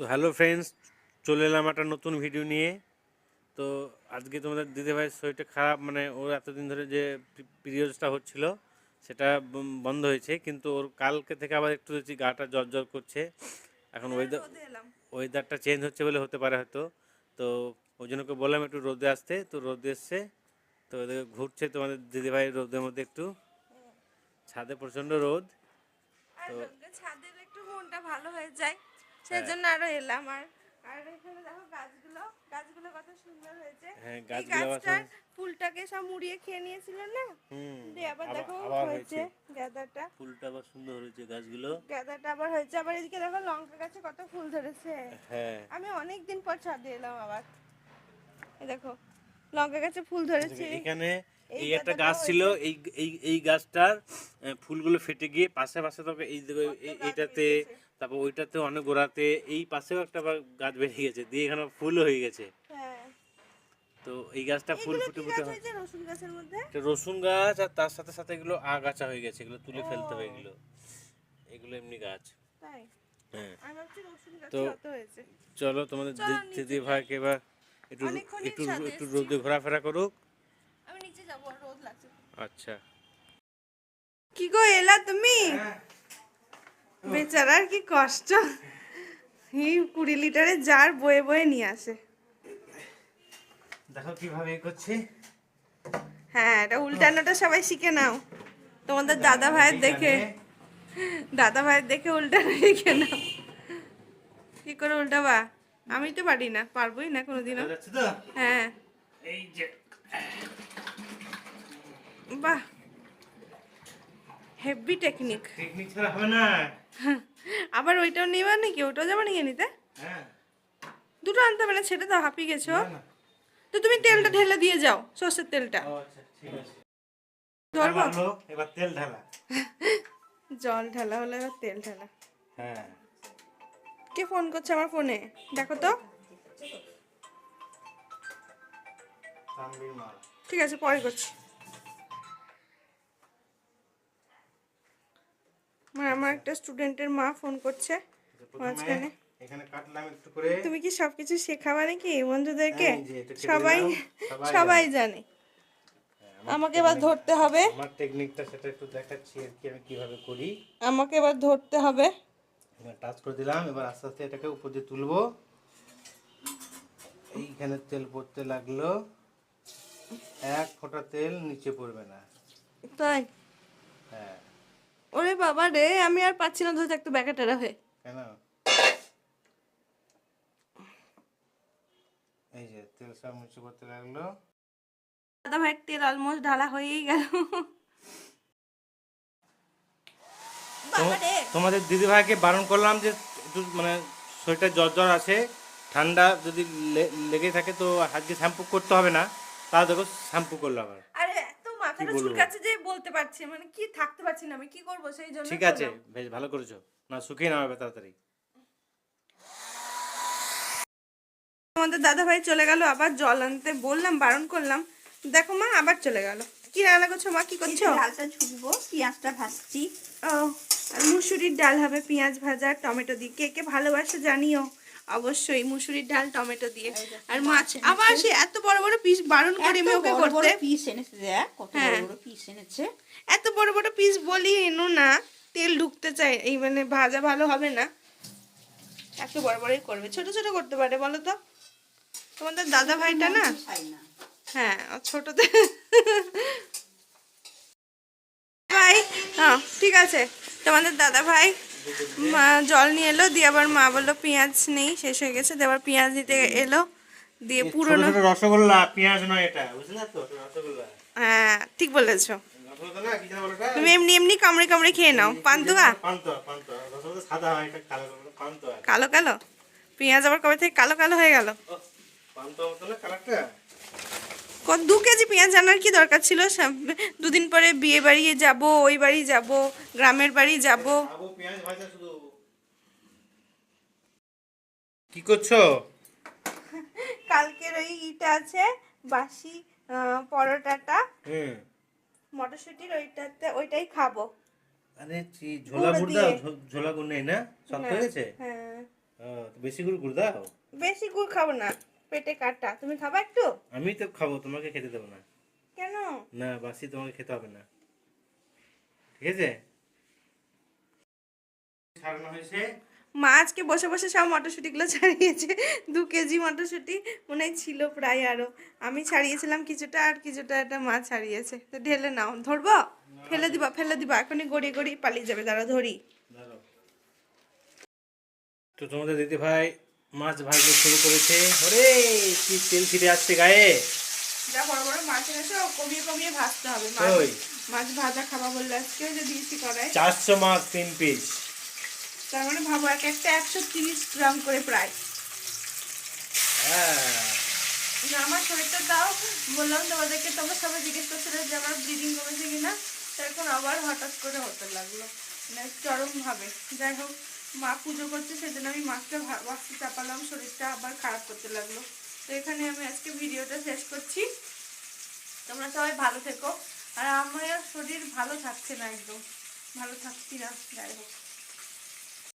তো hello friends চলে এলাম একটা নতুন ভিডিও নিয়ে। তো আজকে তোমাদের দিদিভাইয়ের শরীরটা খারাপ মানে ওর এতদিন ধরে যে পিরিয়ডসটা হচ্ছিল সেটা বন্ধ হয়েছে কিন্তু ওর কালকে থেকে আবার একটু দেখছি গাটা জ্বর জ্বর করছে। এখন ওয়েদার ওয়েদারটা চেঞ্জ হচ্ছে বলে হতে পারে হয়তো। তো ওই জন্য বললাম একটু রোদে আসতে তো রোদে এসছে। তো ঘুরছে তোমাদের দিদিভাই রোদের মধ্যে একটু। ছাদে প্রচণ্ড রোদ। রোদে ছাদের একটু মনটা ভালো হয়ে যায়। সেই জন্য আরও এলাম আর। আর এখানে দেখো গাছগুলো গাছগুলো কত সুন্দর হয়েছে। হ্যাঁ, এই গাছটার ফুলটাকে সব মুড়িয়ে খেয়ে নিয়েছিল না? দিয়ে আবার দেখো হয়েছে গাঁদাটা। ফুলটা আবার সুন্দর হয়েছে গাছগুলো। গাঁদাটা আবার হয়েছে। আবার এদিকে দেখো লঙ্কা গাছে কত ফুল ধরেছে। হ্যাঁ। আমি অনেক দিন পর ছাদে এলাম আবার। এই দেখো লঙ্কা গাছে ফুল ধরেছে। এখানে এই একটা গাছ ছিল এই এই গাছটার ফুলগুলো ফেটে গিয়ে পাশে পাশে দিকে এই- এইটাতে তারপর ওইটাতে অনেক গোড়াতে এই পাশেও একটা গাছ বেরিয়ে গেছে দিয়ে এখানে ফুলও হয়ে গেছে। হ্যাঁ। তো এই গাছটা ফুল ফুটে ফুটে হয়। রসুন গাছের মধ্যে? এটা রসুন গাছ আর তার সাথে সাথে এগুলো আগাছা হয়ে গেছে এগুলো তুলে ফেলতে হবে এগুলো। এগুলো এমনি গাছ। হ্যাঁ। তো- চলো তোমাদের দিদি ভাইকে এবার একটু একটু একটু রোদে ঘোরাফেরা করুক। আমি নিচে যাব আর রোদ লাগছে। আচ্ছা। কি গো এলা তুমি? বেচারার কি কষ্ট? এই কুড়ি লিটারে জার বয়ে বয়ে নিয়ে আসে। দেখো কীভাবে করছে। হ্যাঁ এটা উল্টানোটা সবাই শিখে নাও। তোমাদের দাদা ভাইয়ের দেখে। দাদা ভাইয়ের দেখে উল্টানো শিখে নাও। কি করে উল্টাবা? আমি তো পারি না পারবোই না কোনোদিনও। হ্যাঁ। বাহ হেভি টেকনিক টেকনিক ছাড়া হবে না। আবার ওইটাও নেবা নাকি? ওটাও যাবে নাকি নিতে? হ্যাঁ। দুটো আনতে হবে না ছেড়ে দাও হাঁপিয়ে গেছো। তো তুমি তেলটা ঢেলে দিয়ে যাও সর্ষের তেলটা। ও আচ্ছা ঠিক আছে। ধরবো এবার এবার তেল ঢালা। জল ঢালা হলে এবার তেল ঢালা। হ্যাঁ। কে ফোন করছে আমার ফোনে? দেখো তো। ঠিক আছে পরে করছি। আমার একটা স্টুডেন্টের মা ফোন করছে মাঝখানে। একটু করে। তুমি কি সবকিছু শেখাবা নাকি বন্ধুদেরকে? এই যে এটা কেটে সবাই সবাই জানে। আমাকে এবার ধরতে হবে। আমার টেকনিকটা সেটা একটু দেখাচ্ছি আর কি আমি কীভাবে করি। আমাকে এবার ধরতে হবে। টাচ করে দিলাম এবার আস্তে আস্তে এটাকে উপর দিয়ে তুলবো। এইখানে তেল পড়তে লাগল। এক ফোঁটা তেল নিচে পড়বে না। তাই? হ্যাঁ বাবা রে আমি আর পাচ্ছি না ধরতে একটু ব্যাকাটারা হয়ে। কেন? এই যে তেল সব নিচে পড়তে লাগল। দাদা ভাইয়ের তেল অলমোস্ট ঢালা হয়েই গেল। বাবা রে। তোমাদের দিদিভাইকে বারণ করলাম যে একটু মানে শরীরটা জ্বর জ্বর আছে ঠান্ডা যদি লেগে থাকে তো হাত দিয়ে শ্যাম্পু করতে হবে না। তাও দেখো শ্যাম্পু করল আবার। মাথাটা চুলকাচ্ছে যে বলতে পারছি মানে কি থাকতে পারছি না আমি কি করব সেই জন্য ঠিক আছে বেশ ভালো করেছ। না শুকিয়ে নামাবে তাড়াতাড়ি। আমাদের দাদা ভাই চলে গেল আবার জল আনতে বললাম বারণ করলাম দেখো মা আবার চলে গেল। কি রান্না করছ মা কি করছ? ডালটা ছুটবো পেঁয়াজটা ভাজছি। ও আর মুসুরির ডাল হবে পেঁয়াজ ভাজা টমেটো দিয়ে। কে কে ভালোবাসে জানিও। অবশ্যই মুসুরির ডাল টমেটো দিয়ে। আর মাছ আবার সে এত বড় বড় পিস বারণ করি আমি ওকে বড় বড় করতে। পিস এনেছে দেখ কত বড় হ্যাঁ। বড় পিস এনেছে। এত বড় বড় পিস বলি এনো না তেল ঢুকতে চাই এই মানে ভাজা ভালো হবে না। এত বড় বড়ই করবে ছোট ছোট করতে পারে বলো তো? তোমাদের দাদা ভাইটা না? হ্যাঁ ছোটতে ভাই হ্যাঁ ঠিক আছে। তোমাদের দাদা ভাই মা জল নিয়ে এলো দিয়ে আবার মা বলল পেঁয়াজ নেই শেষ হয়ে গেছে। দিয়ে আবার পেঁয়াজ দিতে এলো দিয়ে পুরোনো রসগোল্লা পেঁয়াজ নয় এটা বুঝলে তো? রসগোল্লা। হ্যাঁ ঠিক বলেছ। তুমি এমনি এমনি কামড়ে কামড়ে খেয়ে নাও। পান্তুয়া? কালো কালো পেঁয়াজ আবার কবে থেকে কালো কালো হয়ে গেল ও, পান্তুয়া মতো না কালারটা কত দু কেজি পেঁয়াজ আনার কি দরকার ছিল? দুদিন পরে বিয়ে বাড়ি যাব ওই বাড়ি যাব গ্রামের বাড়ি যাব। কি করছ? কালকের ওই ইটা আছে বাসি পরোটাটা। হুম। মটরশুটির ওইটাতে ওইটাই খাব। আরে চি- ঝোলা গুড় দাও ঝোলা গুড় নেই না? শক্ত হয়ে গেছে হ্যাঁ। তো বেশি করে গুড় দাও? বেশি গুড় খাব না। পেটে কাটা তুমি খাবা একটু? আমি তো খাব তোমাকে খেতে দেবো না। কেন? না বাসি তোমাকে খেতে হবে না। ঠিক আছে? ছাড়ানো হয়েছে। মা আজকে বসে বসে সব মটরশুঁটিগুলো ছাড়িয়েছে। দু কেজি মটরশুঁটি মনে হয় ছিল প্রায় আরও। আমি ছাড়িয়েছিলাম কিছুটা আর কিছুটা একটা মা ছাড়িয়েছে। তো ঢেলে নাও। ধরবো? ফেলে দিবা ফেলে দিবা। এখনই গড়িয়ে গড়িয়ে পালিয়ে যাবে। দাঁড়া ধরি। তো তোমাদের দিদি ভাই মাছ ভাজতে শুরু করেছে। ওরে কি তেল ছিটে আসছে গায়ে। যা বড় বড় মাছ এনেছো কমিয়ে কমিয়ে ভাজতে হবে। ওই। মাছ ভাজা খাবা বললে আজকেও যে দিয়েছি করায় চারশো মাছ তিন পিস তার মানে ভাবো এক একটা একশো তিরিশ গ্রাম করে প্রায়। হ্যাঁ। আমার শরীরটা তাও বললাম তোমাদেরকে তোমরা সবাই জিজ্ঞেস করছিলে যে আমার ব্লিডিং কমেছে কিনা। আবার হঠাৎ করে হতে লাগল। মানে চরম ভাবে। যাই হোক মা পুজো করছে, সেজন্য আমি মাছটা ওয়াক্সে চাপালাম, শরীরটা আবার খারাপ করতে লাগল। তো এখানে আমি আজকে ভিডিওটা শেষ করছি। তোমরা সবাই ভালো থেকো। আর আমার শরীর ভালো থাকছে না একদম। ভালো থাকছি না, যাই হোক।